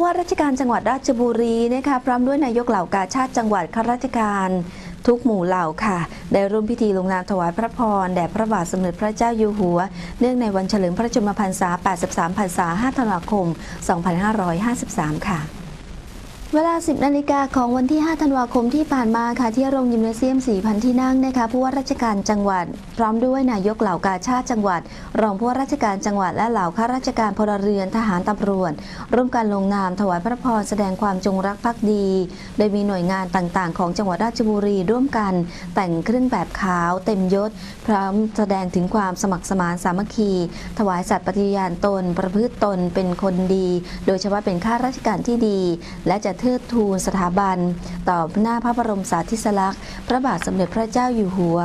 ผู้ว่าราชการจังหวัดราชบุรีนะคะพร้อมด้วยนายกเหล่ากาชาติจังหวัดข้าราชการทุกหมู่เหล่าค่ะ ได้ร่วมพิธีลงนามถวายพระพรแด่พระบาทสมเด็จพระเจ้าอยู่หัว เนื่องในวันเฉลิมพระชนมพรรษา 83 พรรษา 5 ธันวาคม 2553 ค่ะ เวลา 10 นาฬิกาของวันที่ 5 ธันวาคมที่ผ่านมาค่ะที่โรงยิมเนเซียม 4,000 ที่นั่งนะคะผู้ว่าราชการจังหวัด พร้อมด้วยนายกเหล่ากาชาติจังหวัด รองผู้ว่าราชการจังหวัดและเหล่าข้าราชการพลเรือนทหารตำรวจ ร่วมกันลงนามถวายพระพรแสดงความจงรักภักดี โดยมีหน่วยงานต่างๆ ของจังหวัดราชบุรีร่วมกัน แต่งเครื่องแบบขาวเต็มยศ พร้อมแสดงถึงความสมัครสมานสามัคคี ถวายสัตย์ปฏิญาณตน ประพฤติตนเป็นคนดี โดยเฉพาะเป็นข้าราชการที่ดี และจะเทิดทูนสถาบัน ต่อหน้าพระบรมสาธิสลักษณ์ พระบาทสมเด็จพระเจ้าอยู่หัว